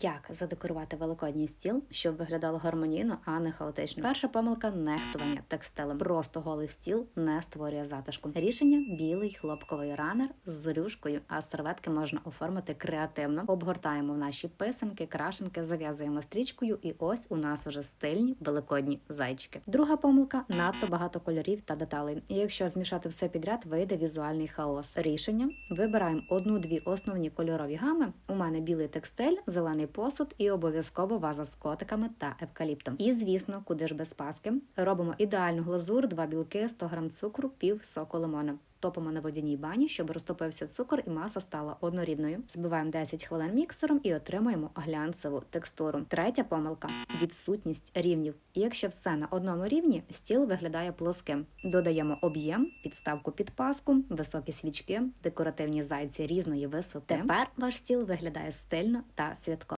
Як задекорувати великодній стіл, щоб виглядало гармонійно, а не хаотично? Перша помилка нехтування текстилем. Просто голий стіл не створює затишку. Рішення білий хлопковий ранер з рюшкою, а серветки можна оформити креативно. Обгортаємо в наші писанки, крашенки, зав'язуємо стрічкою, і ось у нас вже стильні великодні зайчики. Друга помилка надто багато кольорів та деталей. І якщо змішати все підряд, вийде візуальний хаос. Рішення вибираємо одну-дві основні кольорові гами. У мене білий текстиль, зелений посуд і обов'язково ваза з котиками та евкаліптом. І звісно, куди ж без паски, робимо ідеальну глазур, два білки, 100 грам цукру, пів соку лимона. Топимо на водяній бані, щоб розтопився цукор і маса стала однорідною. Збиваємо 10 хвилин міксером і отримуємо глянцеву текстуру. Третя помилка відсутність рівнів. Якщо все на одному рівні, стіл виглядає плоским. Додаємо об'єм, підставку під паску, високі свічки, декоративні зайці різної висоти. Тепер ваш стіл виглядає стильно та святково.